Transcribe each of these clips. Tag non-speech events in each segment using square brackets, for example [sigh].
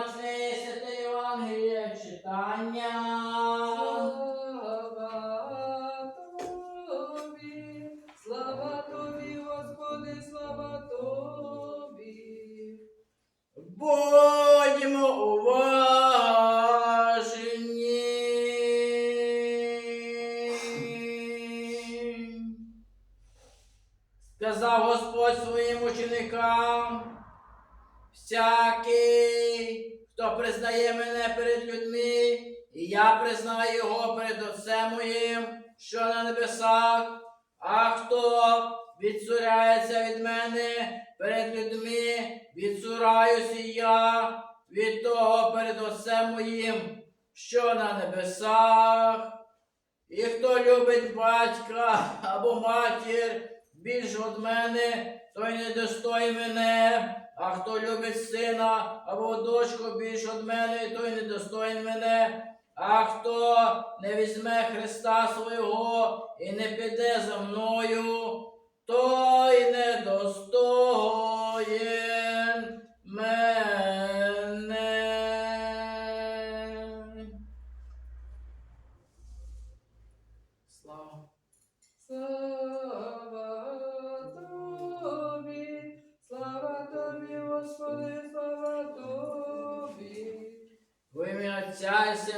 Отже, святе Євангеліє читання. Слава Тобі, слава Тобі, Господи, слава Тобі. Будьмо уважні. Сказав Господь своїм ученикам, всякий хто признає мене перед людьми, і я признаю його перед Отцем моїм, що на небесах, а хто відсуряється від мене перед людьми, відсураюся я від того перед Отцем моїм, що на небесах. І хто любить батька або матір більш від мене, той не достоїть мене, а хто любить сина або дочку більш від мене, той не достоїть мене. А хто не візьме Христа свого і не піде за мною, той не достоїн мене.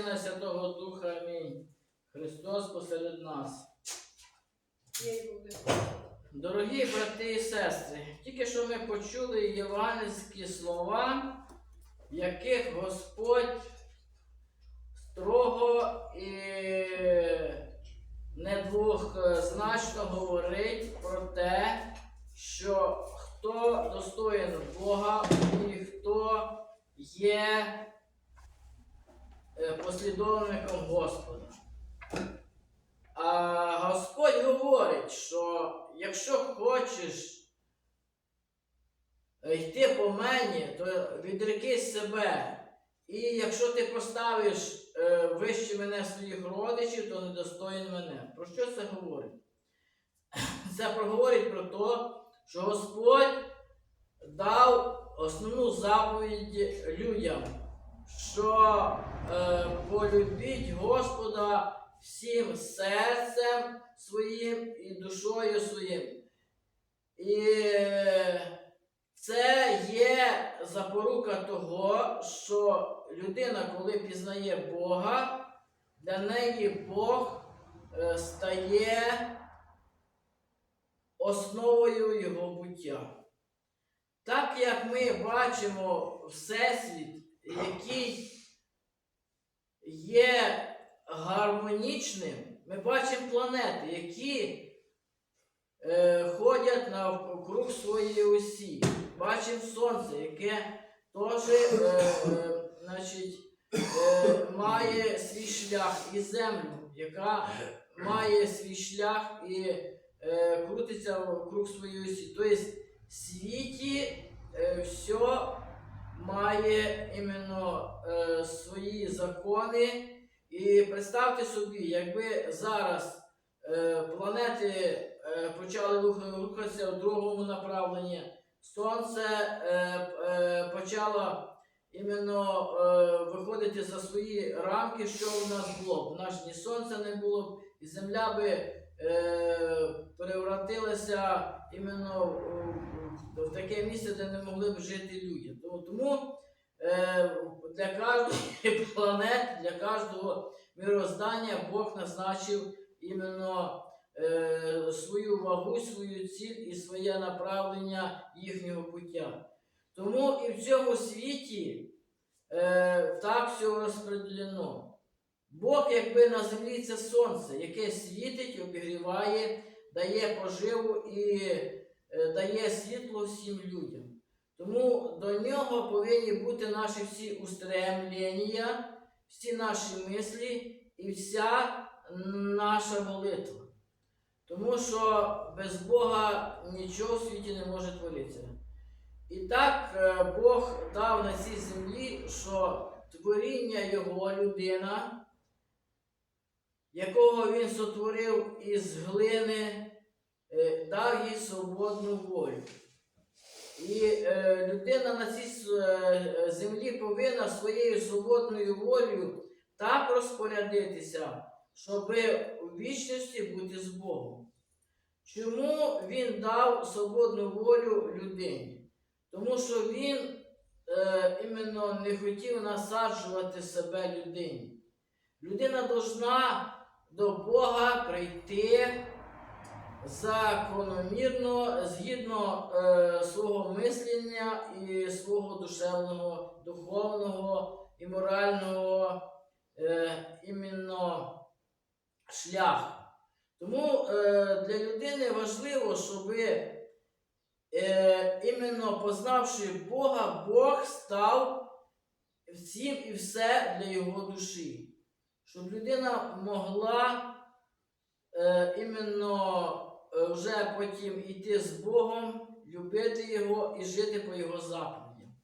Сина Святого Духа. Амінь. Христос посеред нас. Дорогі брати і сестри, тільки що ми почули євангельські слова, в яких Господь строго і недвозначно говорить про те, що хто достоїн Бога і хто є послідовником Господа. А Господь говорить, що якщо хочеш е, йти по мені, то відрекись себе. І якщо ти поставиш е, вище мене своїх родичів, то недостоїн мене. Про що це говорить? [clears throat] Це проговорить про те, що Господь дав основну заповідь людям, що е, полюбіть Господа всім серцем своїм і душою своїм. І е, це є запорука того, що людина, коли пізнає Бога, для неї Бог е, стає основою його буття. Так як ми бачимо Всесвіт, який є гармонічним, ми бачимо планети, які е, ходять навкруг своєї осі. Бачимо сонце, яке теж е, е, е, має свій шлях і землю, яка має свій шлях і е, крутиться вокруг своєї осі. Тобто в світі е, все має іменно е, свої закони. І представте собі, якби зараз е, планети е, почали рух- рухатися в другому направленні, Сонце е, е, почало іменно е, виходити за свої рамки, що у нас було б. У нас ні сонця не було б, і земля би е, перевратилася іменно в, в таке місце, де не могли б жити люди. Тому, е, для кожної [laughs] планети, для кожного мироздання Бог назначив іменно е, свою вагу, свою ціль і своє направлення їхнього пуття. Тому і в цьому світі е, так все розподілено. Бог, якби на землі це сонце, яке світить, обігріває, дає поживу і е, дає світло всім людям. Тому до нього повинні бути наші всі устремлення, всі наші мислі і вся наша молитва. Тому що без Бога нічого в світі не може творитися. І так е, Бог дав на цій землі, що творіння Його людина, якого Він сотворив із глини, е, дав їй свободну волю. І е, людина на цій е, землі повинна своєю свободною волею так розпорядитися, щоб у вічності бути з Богом. Чому він дав свободну волю людині? Тому що він е, іменно не хотів насаджувати себе людині. Людина должна до Бога прийти закономірно згідно е, свого мислення і свого душевного, духовного і морального е, іменно шляху. Тому е, для людини важливо, щоб е, іменно познавши Бога, Бог став всім і все для його душі. Щоб людина могла е, іменно е, вже потім йти з Богом, любити Його і жити по Його заповідям.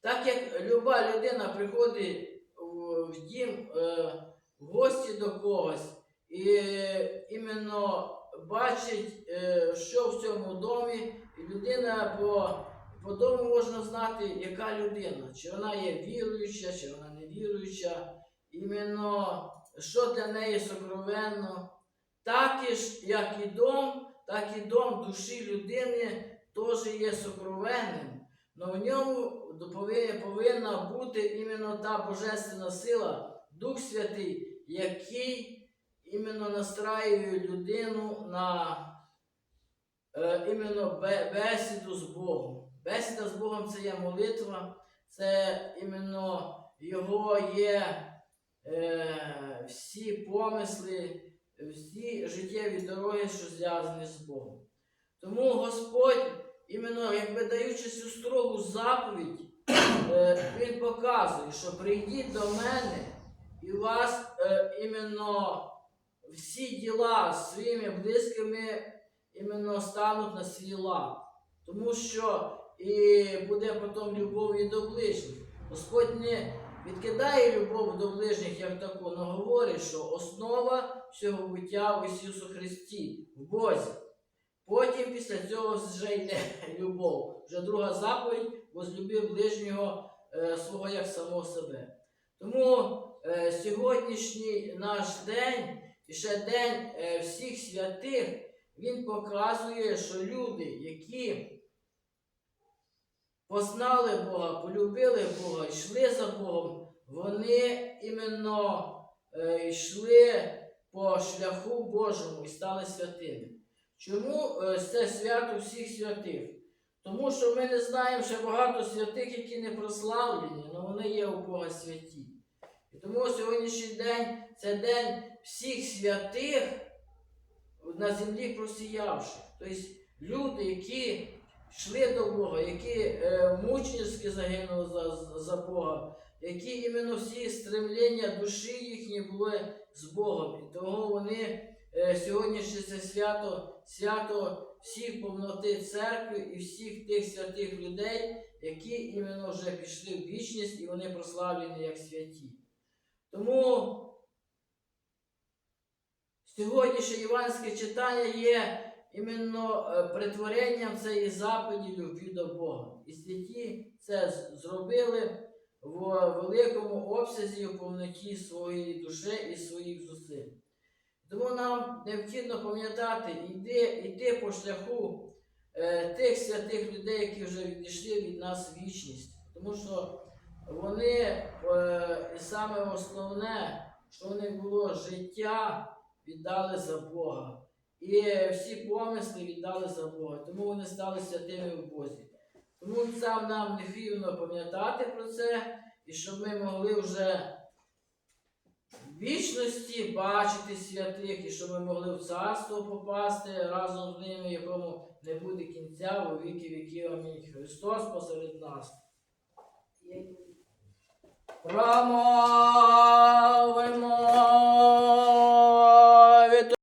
Так як люба людина приходить в, дім е, в гості до когось і е, іменно бачить, е, що в цьому домі, і людина по, по дому можна знати, яка людина, чи вона є віруюча, чи вона не віруюча, іменно що для неї сокровенно. Так і ж, як і дом, так і дом душі людини теж є сокровенним. Но в ньому повинна, бути іменно та божественна сила, Дух Святий, який іменно настраює людину на е, іменно бесіду з Богом. Бесіда з Богом це є молитва, це іменно Його є е, всі помисли, всі життєві дороги, що зв'язані з Богом. Тому Господь, іменно якби даючи цю строгу заповідь, е, Він показує, що прийдіть до мене і вас е, іменно всі діла з своїми близькими іменно стануть на свій лад. Тому що і буде потім любов і до ближніх. Господь не відкидає любов до ближніх як таку, але говорить, що основа всього буття в Ісусу Христі, в Бозі. Потім після цього вже йде [laughs] любов. Вже друга заповідь возлюби ближнього е, свого як самого себе. Тому е, сьогоднішній наш день і ще день е, всіх святих, він показує, що люди, які познали Бога, полюбили Бога, йшли за Богом, вони іменно е, йшли по шляху Божому і стали святими. Чому е, це свято всіх святих? Тому що ми не знаємо ще багато святих, які не прославлені, але вони є у Бога святі. І тому сьогоднішній день це день всіх святих на землі просіявших. Тобто люди, які йшли до Бога, які е, мученически загинули за, за Бога, які іменно всі стремління душі їхні були з Богом. І того вони е, сьогоднішнє це свято, свято всіх повноти церкви і всіх тих святих людей, які іменно вже пішли в вічність і вони прославлені як святі. Тому сьогоднішнє іванське читання є іменно е, притворенням цієї заповіді любві до Бога. І святі це зробили в великому обсязі і повноті своєї душі і своїх зусиль. Тому нам необхідно пам'ятати, йти, йти по шляху е, тих святих людей, які вже відійшли від нас вічність. Тому що вони, е, саме основне, що в них було життя, віддали за Бога. І всі помисли віддали за Бога, тому вони стали святими в Бозі. Тому це нам нехівно пам'ятати про це, і щоб ми могли вже в вічності бачити святих, і щоб ми могли в царство попасти разом з ними, якому не буде кінця у віки віків. Амінь. Христос посеред нас. Промовимо